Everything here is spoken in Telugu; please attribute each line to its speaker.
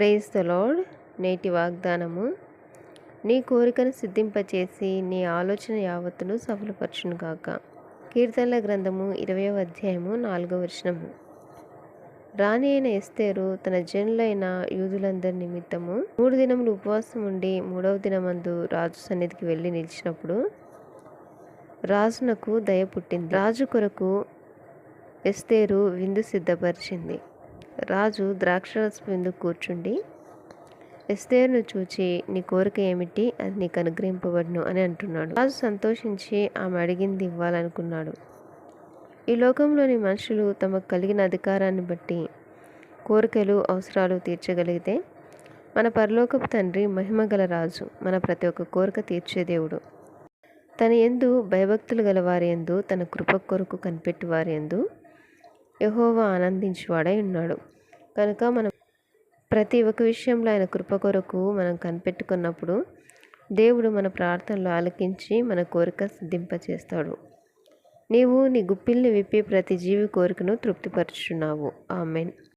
Speaker 1: ప్రేజ్ ద నేటి వాగ్దానము. నీ కోరికను సిద్ధింపచేసి నీ ఆలోచన యావత్తును సఫలపరచును కాక కీర్తనల గ్రంథము ఇరవై అధ్యాయము నాలుగో వచనము. రాణి అయిన ఎస్తేరు తన జనులైన యూదులందరి నిమిత్తము మూడు దినములు ఉపవాసం ఉండి మూడవ దినమందు రాజు సన్నిధికి వెళ్ళి నిలిచినప్పుడు రాజునకు దయ పుట్టింది. రాజు కొరకు ఎస్తేరు విందు సిద్ధపరిచింది. రాజు ద్రాక్షరసపు విందు కూర్చుండి? ఎస్తేరును చూచి నీ కోరిక ఏమిటి? అది నీకు అనుగ్రహింపబడును అని అంటున్నాడు. రాజు సంతోషించి ఆమె అడిగింది ఇవ్వాలనుకున్నాడు. ఈ లోకంలోని మనుషులు తమకు కలిగిన అధికారాన్ని బట్టి కోరికలు అవసరాలు తీర్చగలిగితే మన పరలోకపు తండ్రి మహిమగల రాజు మన ప్రతి ఒక్క కోరిక తీర్చే దేవుడు. తన ఎందు భయభక్తులు గలవారి ఎందు తన కృప కొరకు కనిపెట్టి వారి ఎందు యహోవా ఆనందించువాడై ఉన్నాడు. కనుక మనం ప్రతి ఒక్క విషయంలో ఆయన కృప కొరకు మనం కనిపెట్టుకున్నప్పుడు దేవుడు మన ప్రార్థనలు ఆలకించి మన కోరిక సిద్ధింపచేస్తాడు. నీవు నీ గుప్పిల్ని విప్పి ప్రతి జీవి కోరికను తృప్తిపరుచున్నావు ఆమెన్.